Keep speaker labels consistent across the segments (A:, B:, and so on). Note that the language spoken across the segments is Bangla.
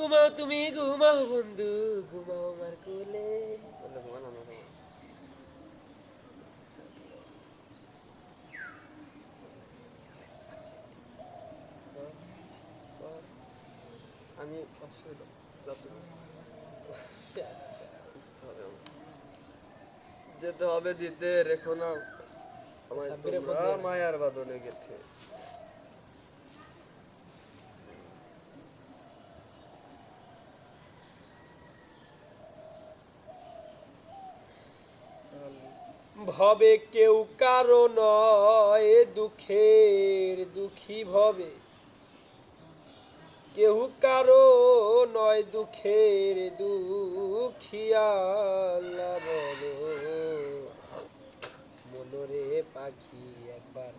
A: ঘুমাও তুমি ঘুমাও বন্ধু ঘুমাও আমার কোলে।
B: আমি অসুবিধা যেতে হবে। দিতে রেখো না আমার তোমরা মায়ার বাদনে গেছে
A: ভবে কেউ কারও নয়, দুঃখের দুঃখী ভবে। কেউ কারও নয়, দুঃখের দুঃখিয়াল্লা বলো। মনোরে পাখি একবার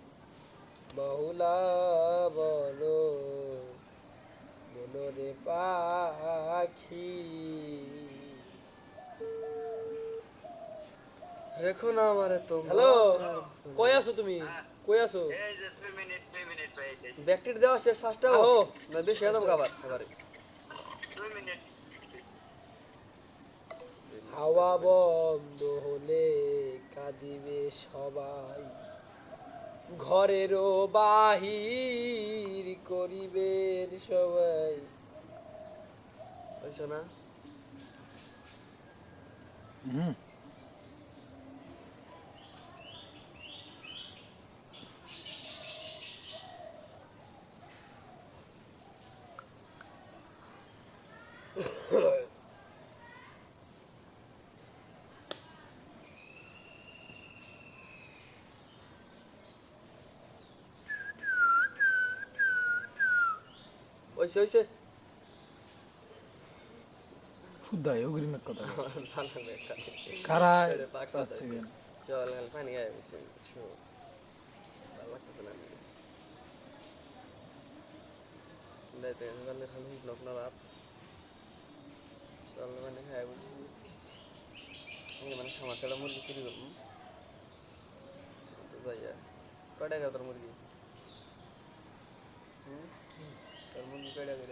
A: বহুলা বলো।
B: রেখো না আমারে তোমরা
A: হ্যালো কই আছো তুমি? কই আছো?
C: এই যে দুই মিনিট দুই মিনিট ভাই
B: ব্যাকটির দেওয়া শেষ শ্বাসটা
A: আহো।
B: না বেশি হয়ে যাব খাবার
C: মিনিট
A: হাওয়া বন্ধ হলে কাঁদিবে সবাই। ঘরেরও বাহির করিবেন সবাই।
B: বুঝছ না? ওইসে ওইসে
D: খুদাই অগ্রিমের কথা কারা পাচ্ছে
B: পাতাছে। জল গাল পানি গায়ে গেছে ভালো লাগতেছে না দেখতে গেলে খালি ব্লক না রাত চল মানে হ্যাঁ বলছি। মানে ছাড়া মুরগি চুরি করব। তো আর। কয় টাকা তোর মুরগি? হুম? তোর মুরগি কয় টাকা